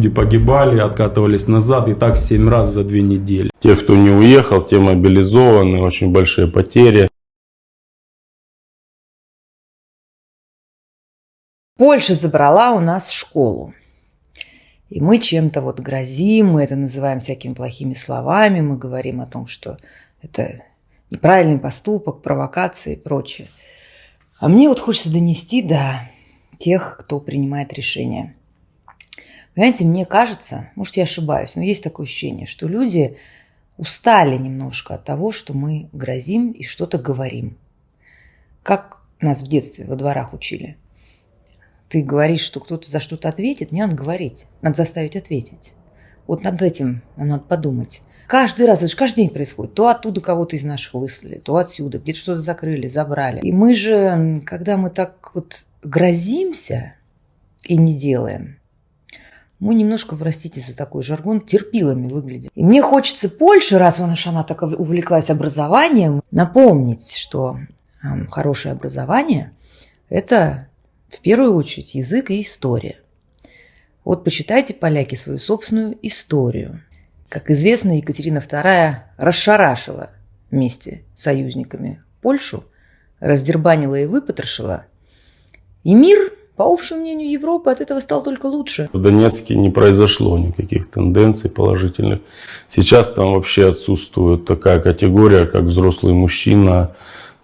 Люди погибали, откатывались назад, и так семь раз за две недели. Те, кто не уехал, те мобилизованы, очень большие потери. Польша забрала у нас школу. И мы чем-то вот грозим, мы это называем всякими плохими словами, мы говорим о том, что это неправильный поступок, провокация и прочее. А мне вот хочется донести до тех, кто принимает решения. Понимаете, мне кажется, может, я ошибаюсь, но есть такое ощущение, что люди устали немножко от того, что мы грозим и что-то говорим. Как нас в детстве во дворах учили. Ты говоришь, что кто-то за что-то ответит, не надо говорить. Надо заставить ответить. Вот над этим нам надо подумать. Каждый раз, это же каждый день происходит. То оттуда кого-то из наших выслали, то отсюда, где-то что-то закрыли, забрали. И мы же, когда мы так вот грозимся и не делаем, мы немножко, простите за такой жаргон, терпилами выглядим. И мне хочется Польше, раз она, она так увлеклась образованием, напомнить, что эм, хорошее образование – это в первую очередь язык и история. Вот почитайте, поляки, свою собственную историю. Как известно, Екатерина II расшарашила вместе с союзниками Польшу, раздербанила и выпотрошила. И мир, по общему мнению Европы, от этого стал только лучше. В Донецке не произошло никаких тенденций положительных. Сейчас там вообще отсутствует такая категория, как взрослый мужчина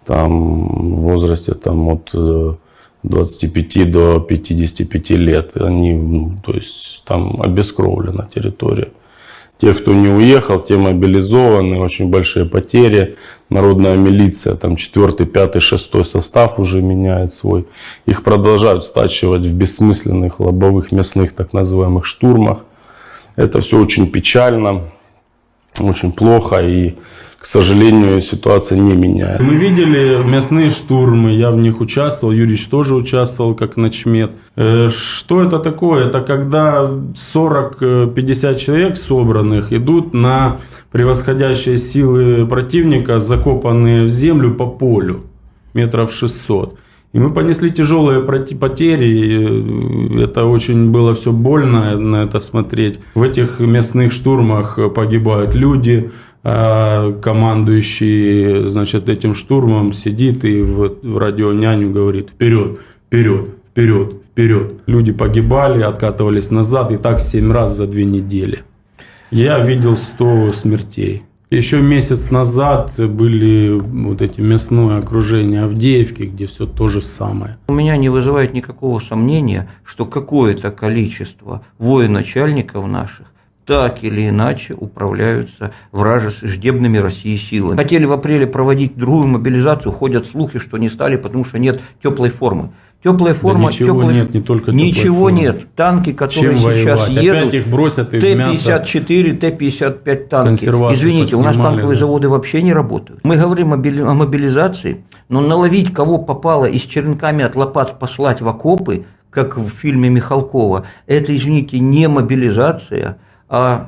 там, в возрасте там, от э, 25 до 55 лет. Они, то есть там обескровлена территория. Те, кто не уехал, те мобилизованы, очень большие потери. Народная милиция, там 4, 5, 6 состав уже меняет свой. Их продолжают стачивать в бессмысленных лобовых мясных так называемых штурмах. Это все очень печально, очень плохо и, к сожалению, ситуация не меняется. Мы видели мясные штурмы, я в них участвовал, Юрьевич тоже участвовал как начмет. Э, Что это такое? Это когда 40-50 человек собранных идут на превосходящие силы противника, закопанные в землю по полю, метров 600. И мы понесли тяжелые потери, и это очень было все больно на это смотреть. В этих мясных штурмах погибают люди, командующий, значит, этим штурмом сидит и в, в радионяню говорит «Вперед, вперед, вперед, вперед». Люди погибали, откатывались назад, и так семь раз за две недели. Я видел 100 смертей. Еще месяц назад были вот эти мясное окружение Авдеевки, где все то же самое. У меня не вызывает никакого сомнения, что какое-то количество военачальников наших так или иначе управляются враждебными России силами. Хотели в апреле проводить другую мобилизацию, ходят слухи, что не стали, потому что нет теплой формы. Теплая форма, ничего теплой- нет, не только Ничего формы. нет. Танки, которые Чем сейчас воевать? едут, Опять их бросят и в мясо. Т-54, Т-55 танки. Извините, у нас танковые да. заводы вообще не работают. Мы говорим о мобилизации, но наловить кого попало и с черенками от лопат послать в окопы, как в фильме Михалкова, это, извините, не мобилизация, а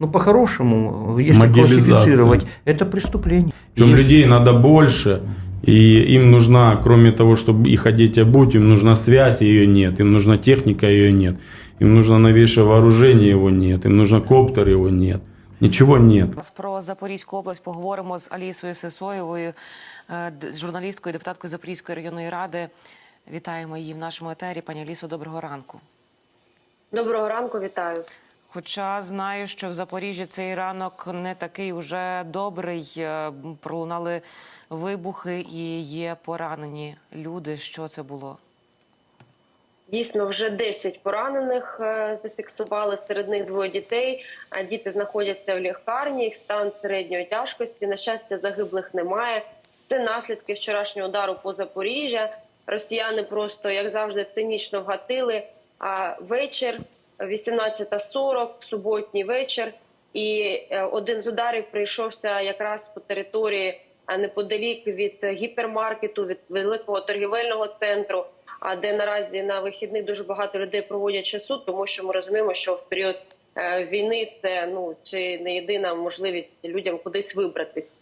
ну, по-хорошему, если Могилизация. классифицировать, это преступление. Причем Если- людей надо больше, и им нужна, кроме того, чтобы их одеть и обуть, им нужна связь, ее нет, им нужна техника, ее нет, им нужно новейшее вооружение, его нет, им нужно коптер, его нет. Ничего нет. Про Запорізьку область поговоримо з Алісою Сисоєвою, е, д- журналісткою, депутаткою Запорізької районної ради. Вітаємо її в нашому етері. Пані Алісо, доброго ранку. Доброго ранку, вітаю. Хоча знаю, що в Запоріжжі цей ранок не такий уже добрий. е, Пролунали вибухи і є поранені люди. Що це було? Дійсно, вже 10 поранених е, зафіксували. Серед них двоє дітей. Діти знаходяться в лікарні. Їх стан середньої тяжкості. На щастя, загиблих немає. Це наслідки вчорашнього удару по Запоріжжя. Росіяни просто, як завжди, цинічно вгатили. А вечір 18.40, суботній вечір. І е, один з ударів прийшовся якраз по території а, неподалік від е, гіпермаркету, від великого торгівельного центру. А де наразі на вихідних дуже багато людей проводять часу, тому що ми розуміємо, що в період е, війни це ну чи не єдина можливість людям кудись вибратись.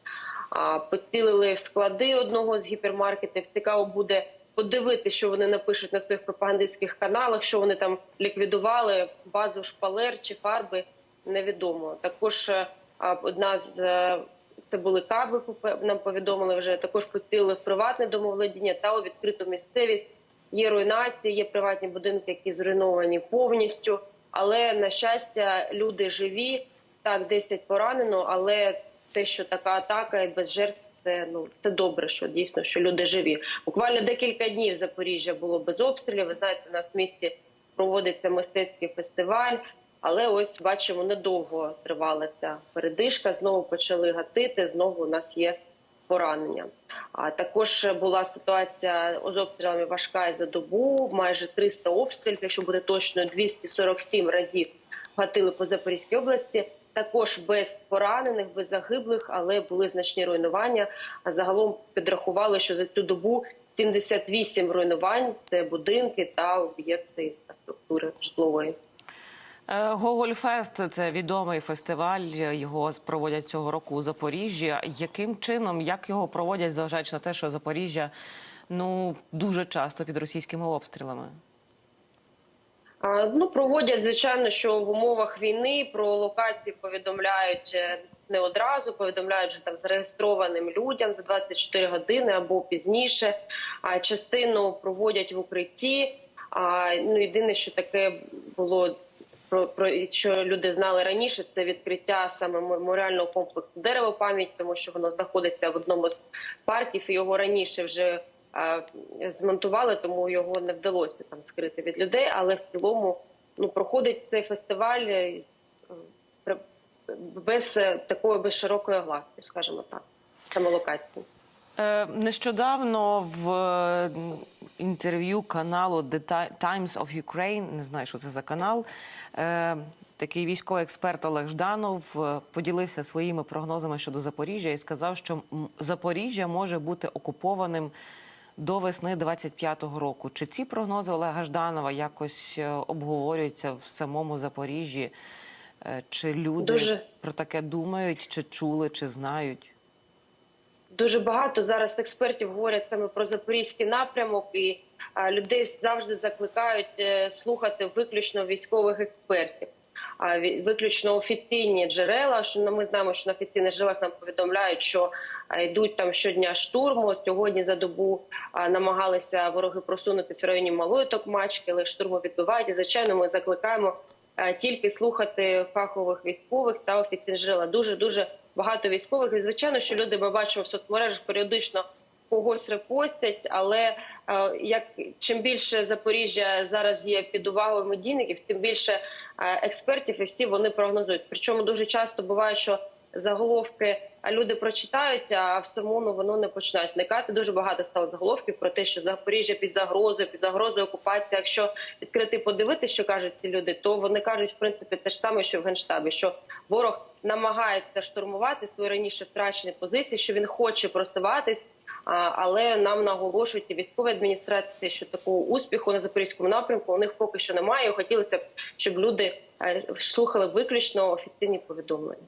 Поцілили в склади одного з гіпермаркетів. Цікаво буде подивитися, що вони напишуть на своїх пропагандистських каналах, що вони там ліквідували базу шпалер чи фарби, невідомо. Також е, одна з е, це були каби, нам повідомили вже. Також пустили в приватне домовладіння та у відкриту місцевість. Є руйнації, є приватні будинки, які зруйновані повністю. Але на щастя, люди живі. Так, 10 поранено, але те, що така атака і без жертв, це ну це добре, що дійсно що люди живі. Буквально декілька днів Запоріжжя було без обстрілів. Ви знаєте, у нас в місті проводиться мистецький фестиваль. Але ось бачимо, недовго тривала ця передишка. Знову почали гатити. Знову у нас є поранення. А також була ситуація з обстрілами важка за добу. Майже 300 обстрілів, якщо буде точно 247 разів гатили по Запорізькій області. Також без поранених, без загиблих, але були значні руйнування. А загалом підрахували, що за цю добу 78 руйнувань це будинки та об'єкти інфраструктури житлової. Е, Гогольфест це відомий фестиваль. Його проводять цього року у Запоріжжі. Яким чином, як його проводять, зважаючи на те, що Запоріжжя ну дуже часто під російськими обстрілами? Ну, проводять, звичайно, що в умовах війни про локації повідомляють е, не одразу, повідомляють вже там зареєстрованим людям за 24 години або пізніше. А частину проводять в укритті. Ну єдине, що таке було про, що люди знали раніше, це відкриття саме меморіального комплексу дерево пам'ять, тому що воно знаходиться в одному з парків. і Його раніше вже змонтували, тому його не вдалося там скрити від людей. Але в цілому ну проходить цей фестиваль е, без е, такої без широкої огласки, скажімо так, саме локації. Е, Нещодавно в е, інтерв'ю каналу The Ti- Times of Ukraine, не знаю, що це за канал. е, Такий військовий експерт Олег Жданов е, поділився своїми прогнозами щодо Запоріжжя і сказав, що Запоріжжя може бути окупованим до весни 25-го року. Чи ці прогнози Олега Жданова якось е, обговорюються в самому Запоріжжі? Е, Чи люди Дуже. про таке думають, чи чули, чи знають? Дуже багато зараз експертів говорять саме про запорізький напрямок, і людей завжди закликають е, слухати виключно військових експертів. Виключно офіційні джерела. Що ну, ми знаємо, що на офіційних джерелах нам повідомляють, що йдуть там щодня штурму. Сьогодні за добу намагалися вороги просунутися в районі Малої Токмачки, але штурму відбивають. І звичайно, ми закликаємо тільки слухати фахових військових та офіційних джерела. Дуже дуже багато військових. І звичайно, що люди ми бачимо в соцмережах періодично когось репостять, але е, як чим більше Запоріжжя зараз є під увагою медійників, тим більше е, експертів і всі вони прогнозують. Причому дуже часто буває, що заголовки а люди прочитають, а в самому воно не починають вникати. Дуже багато стало заголовків про те, що Запоріжжя під загрозою, під загрозою окупації. Якщо відкрити подивитися, що кажуть ці люди, то вони кажуть в принципі те ж саме, що в генштабі, що ворог намагається штурмувати свої раніше втрачені позиції, що він хоче просуватись. Але нам наголошують і військові адміністрації, що такого успіху на запорізькому напрямку у них поки що немає. Хотілося б, щоб люди е, слухали виключно офіційні повідомлення.